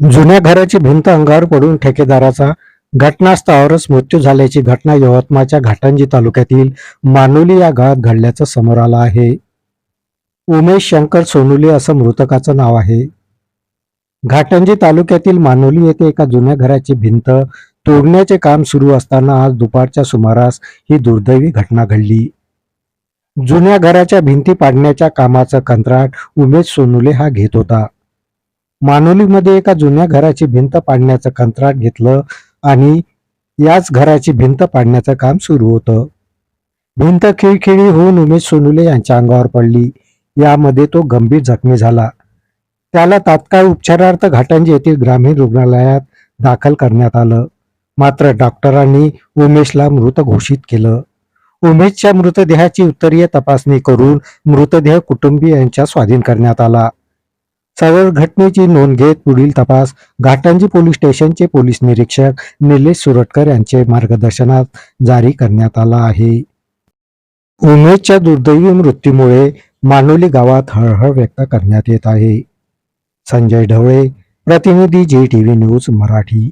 जुन्या घराची भिंत अंगावर पडून ठेकेदाराचा घटनास्थळावरच मृत्यू झाल्याची घटना यवतमाळच्या घाटंजी तालुक्यातील मानोली या गावात घडल्याचं समोर आलं आहे. उमेश शंकर सोनुली असं मृतकाचं नाव आहे. घाटंजी तालुक्यातील मानोली येथे एका जुन्या घराची भिंत तोडण्याचे काम सुरू असताना आज दुपारच्या सुमारास ही दुर्दैवी घटना घडली. जुन्या घराच्या भिंती पाडण्याच्या कामाचं कंत्राट उमेश सोनुले हा घेत होता. मानोलीमध्ये एका जुन्या घराची भिंत पाडण्याचं कंत्राट घेतलं आणि याच घराची भिंत पाडण्याचं काम सुरू होतं. भिंत खिळखिळी होऊन उमेश सोनुले यांच्या अंगावर पडली. यामध्ये तो गंभीर जखमी झाला. त्याला तात्काळ उपचारार्थ घाटंजी येथील ग्रामीण रुग्णालयात दाखल करण्यात आलं. मात्र डॉक्टरांनी उमेशला मृत घोषित केलं. उमेशच्या मृतदेहाची उत्तरीय तपासणी करून मृतदेह कुटुंबियांच्या स्वाधीन करण्यात आला. सदर घटनेची नोंद घेत पुढील तपास. घाटंजी पोलीस स्टेशनचे पोलीस निरीक्षक निलेश सुरटकर यांचे मार्गदर्शनात जारी करण्यात आला आहे. उमेदच्या दुर्दैवी मृत्यूमुळे मानोली गावात हळहळ व्यक्त करण्यात येत आहे. संजय ढवळे प्रतिनिधी जी टीव्ही न्यूज मराठी.